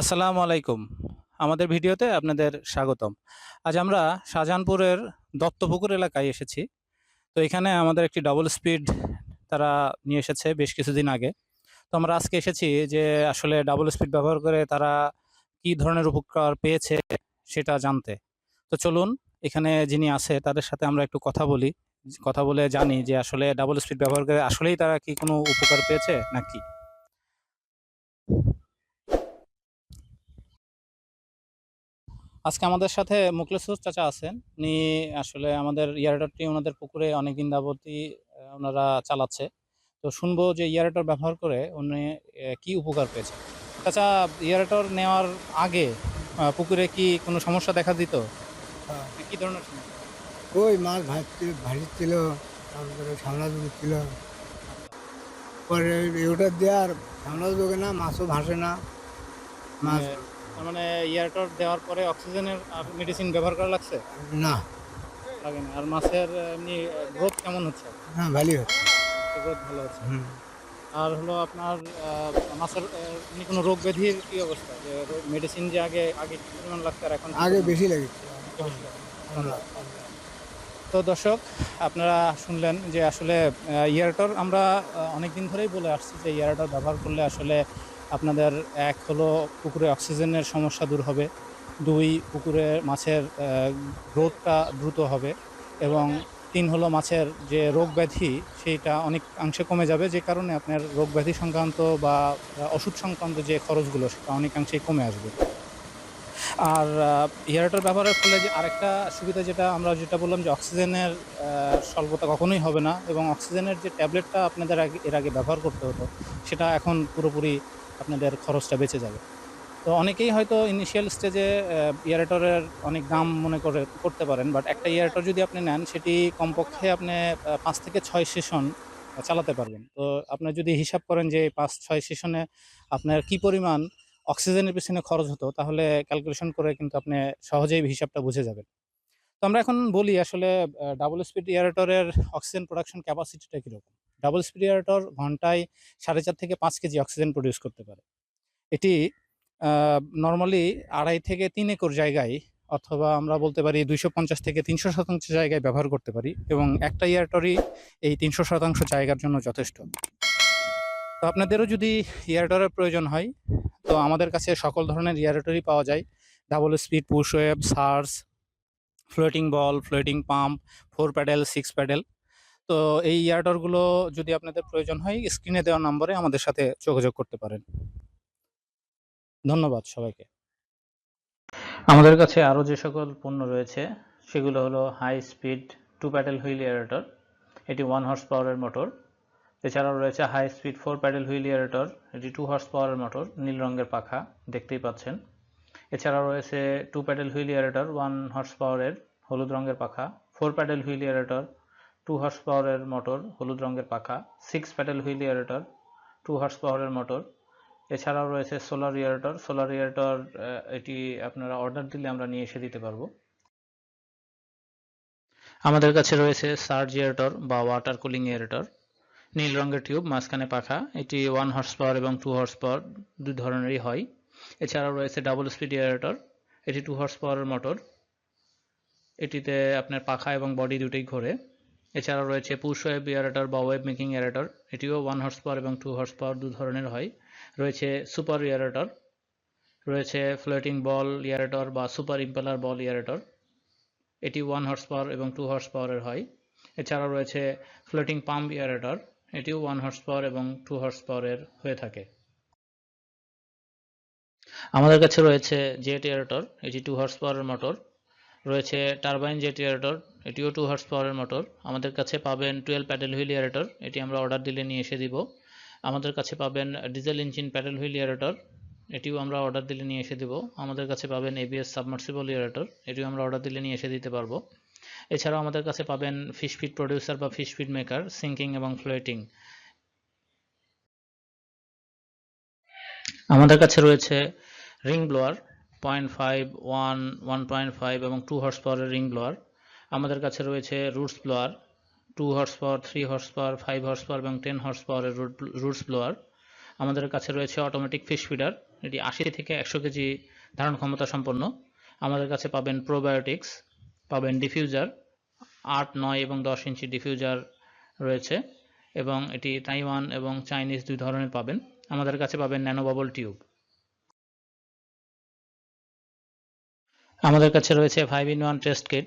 আসসালামু আলাইকুম। আমাদের ভিডিওতে আপনাদের স্বাগতম। আজ আমরা শাহজাহানপুরের দত্তপুকুর এলাকায় এসেছি। তো এখানে আমাদের একটি ডাবল স্পিড তারা নিয়ে এসেছে বেশ কিছুদিন আগে। তো আমরা আজকে এসেছি যে আসলে ডাবল স্পিড ব্যবহার করে তারা কি ধরনের উপকার পেয়েছে সেটা জানতে। তো চলুন, এখানে যিনি আছে তাদের সাথে আমরা একটু কথা বলি। কথা বলে জানি যে আসলে ডাবল স্পিড ব্যবহার করে আসলেই তারা কি কোনো উপকার পেয়েছে নাকি? আজকে আমাদের সাথে মুখলেসুর চাচা আছেন। উনি আসলে আমাদের ইয়ারেটরটি ওনাদের পুকুরে অনেকদিন যাবতই আহ, ওনারা চালাচ্ছে। তো শুনব যে ইয়ারেটর ব্যবহার করে উনি কি উপকার পেয়েছে চাচা ইয়ারেটর নেওয়ার আগে পুকুরে কি কোনো সমস্যা দেখা দিত? হ্যাঁ। কি ধরনের ওই মাছ ভাজছিল ভাজছিল তারপরে সামলা ছিল পরে ওটা দেওয়ার সামলা যোগে না মাছও ভাসে না। মাছ মানে- তার মানে ইয়ারেটর দেওয়ার পরে অক্সিজেনের মেডিসিন ব্যবহার করা লাগছে? না। লাগে না। আর মাছের এমনি গ্রোথ কেমন হচ্ছে? হ্যাঁ ভালোই হচ্ছে। গ্রোথ ভালো হচ্ছে। আর হলো আপনার মাছের এমনি কোনো রোগ ব্যাধির কী অবস্থা? যে মেডিসিন যে আগে আগে পরিমাণ লাগতো আর এখন আগে বেশি লেগেছে। তো দর্শক আপনারা শুনলেন যে আসলে ইয়ারটর আমরা অনেক দিন ধরেই বলে আসছি যে ইয়ারটর ব্যবহার করলে আসলে আপনাদের এক হলো পুকুরে অক্সিজেনের সমস্যা দূর হবে, দুই পুকুরে মাছের গ্রোথটা দ্রুত হবে এবং তিন হলো মাছের যে রোগ ব্যাধি সেইটা অনেক অংশে কমে যাবে যে কারণে আপনার রোগ ব্যাধি সংক্রান্ত বা ওষুধ সংক্রান্ত যে খরচগুলো সেটা অনেকাংশেই কমে আসবে। আর ইয়ারেটর ব্যবহারের ফলে যে আরেকটা সুবিধা যেটা আমরা যেটা বললাম যে অক্সিজেনের স্বল্পতা কখনোই হবে না এবং অক্সিজেনের যে ট্যাবলেটটা আপনাদের আগে, এর আগে ব্যবহার করতে হতো সেটা এখন পুরোপুরি আপনাদের খরচটা বেঁচে যাবে। তো অনেকেই হয়তো ইনিশিয়াল স্টেজে ইয়ারেটরের অনেক দাম মনে করে, করতে পারেন বাট একটা ইয়ারেটর যদি আপনি নেন, সেটি কমপক্ষে আপনি পাঁচ থেকে ছয় সেশন চালাতে পারবেন। তো আপনি যদি হিসাব করেন যে পাঁচ, ছয় সেশনে আপনার কি পরিমাণ অক্সিজেনের পিছনে খরচ হতো, তাহলে ক্যালকুলেশন করে কিন্তু আপনি সহজেই হিসাবটা বুঝে যাবেন। তো আমরা এখন বলি আসলে ডাবল স্পিড এয়ারেটরের অক্সিজেন প্রোডাকশন ক্যাপাসিটিটা কীরকম? ডাবল স্পিড এয়ারেটর ঘন্টায় সাড়ে চার থেকে পাঁচ কেজি অক্সিজেন প্রডিউস করতে পারে। এটি নর্মালি আড়াই থেকে তিন একর জায়গায় অথবা আমরা বলতে পারি দুইশো পঞ্চাশ থেকে তিনশো শতাংশ জায়গায় ব্যবহার করতে পারি এবং একটা ইয়ারটরই এই তিনশো শতাংশ জায়গার জন্য যথেষ্ট। তো আপনাদেরও যদি ইয়ারটরের প্রয়োজন হয়, তো আমাদের কাছে সকল ধরনের ইয়ারেটরই পাওয়া যায়। Double speed push wave SARS floating ball, floating pump, four paddle, six paddle. তো এই ইয়ারটরগুলো যদি আপনাদের প্রয়োজন হয়, স্ক্রিনে দেওয়া নম্বরে আমাদের সাথে যোগাযোগ করতে পারেন। ধন্যবাদ সবাইকে। আমাদের কাছে আরও যে সকল পণ্য রয়েছে, সেগুলো হলো high speed two paddle wheel aerator এটি ওয়ান হর্স পাওয়ারের মোটর এছাড়াও রয়েছে high speed four paddle wheel aerator এটি টু হর্স পাওয়ারের মোটর নীল রঙের পাখা, দেখতেই পাচ্ছেন। এছাড়াও রয়েছে two paddle wheel aerator one horse পাওয়ারের হলুদ রঙের পাখা four paddle wheel aerator two horse পাওয়ারের মোটর হলুদ রঙের পাখা six paddle wheel aerator two horse পাওয়ারের মোটর এছাড়াও রয়েছে সোলার ইয়ারেটর সোলার ইয়ারেটর এটি আপনারা অর্ডার দিলে আমরা নিয়ে এসে দিতে পারব। আমাদের কাছে রয়েছে সার্জ ইয়ারেটর বা ওয়াটার কুলিং ইয়ারেটর নীল রঙের টিউব মাঝখানে পাখা, এটি ওয়ান হর্স পাওয়ার এবং টু হর্স পাওয়ার দুই ধরনেরই হয়। এছাড়াও রয়েছে ডাবল স্পিড এয়ারেটর এটি টু হর্স পাওয়ারের মোটর এটিতে আপনার পাখা এবং বডি দুটোই ঘোরে। এছাড়াও রয়েছে পুশ ওয়েব এয়ারেটর বা ওয়েব মেকিং এয়ারেটর এটিও ওয়ান হর্স পাওয়ার এবং টু হর্স পাওয়ার দু ধরনের হয়। রয়েছে সুপার ইয়ারেটর রয়েছে ফ্লোটিং বল ইয়ারেটর বা সুপার ইম্পেলার বল ইয়ারেটর এটি ওয়ান হর্স পাওয়ার এবং টু হর্স পাওয়ারের হয়। এছাড়া রয়েছে ফ্লোটিং পাম্প ইয়ারেটর এটিও ওয়ান হর্স পাওয়ার এবং টু হর্স পাওয়ারের হয়ে থাকে। আমাদের কাছে রয়েছে জেট এয়ারেটর এটি টু হর্স পাওয়ারের মোটর রয়েছে টারবাইন জেট এয়ারেটর এটিও টু হর্স পাওয়ারের মোটর আমাদের কাছে পাবেন টুয়েলভ প্যাডেল হুইল এয়ারেটর এটি আমরা অর্ডার দিলে নিয়ে এসে দিব। আমাদের কাছে পাবেন diesel engine paddle wheel aerator এটিও আমরা অর্ডার দিলে নিয়ে এসে দিব। আমাদের কাছে পাবেন এবিএস সাবমার্সিবল এয়ারেটর এটিও আমরা অর্ডার দিলে নিয়ে এসে দিতে পারব। এছাড়াও আমাদের কাছে পাবেন ফিশ ফিড প্রডিউসার বা ফিশ ফিড মেকার সিঙ্কিং এবং ফ্লোয়েটিং আমাদের কাছে রয়েছে ring blower point five one one point five এবং টু হর্স পাওয়ারের রিং ব্লোয়ার আমাদের কাছে রয়েছে roots blower, two horse power three horse power five horse power এবং টেন হর্স পাওয়ারের রুটস ব্লোয়ার আমাদের কাছে রয়েছে অটোমেটিক ফিশ ফিডার এটি আশি থেকে একশো কেজি ধারণ ক্ষমতা সম্পন্ন। আমাদের কাছে পাবেন প্রোবায়োটিক্স পাবেন ডিফিউজার আট, নয় এবং দশ ইঞ্চি ডিফিউজার রয়েছে এবং এটি তাইওয়ান এবং চাইনিজ দুই ধরনের পাবেন। আমাদের কাছে পাবেন ন্যানো বাবল টিউব আমাদের কাছে রয়েছে five in one test kit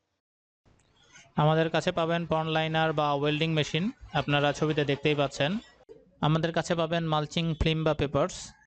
আমাদের কাছে পাবেন পন লাইনার বা ওয়েল্ডিং মেশিন। আপনারা ছবিতে দেখতেই পাচ্ছেন। আমাদের কাছে পাবেন মালচিং ফিল্ম বা পেপারস।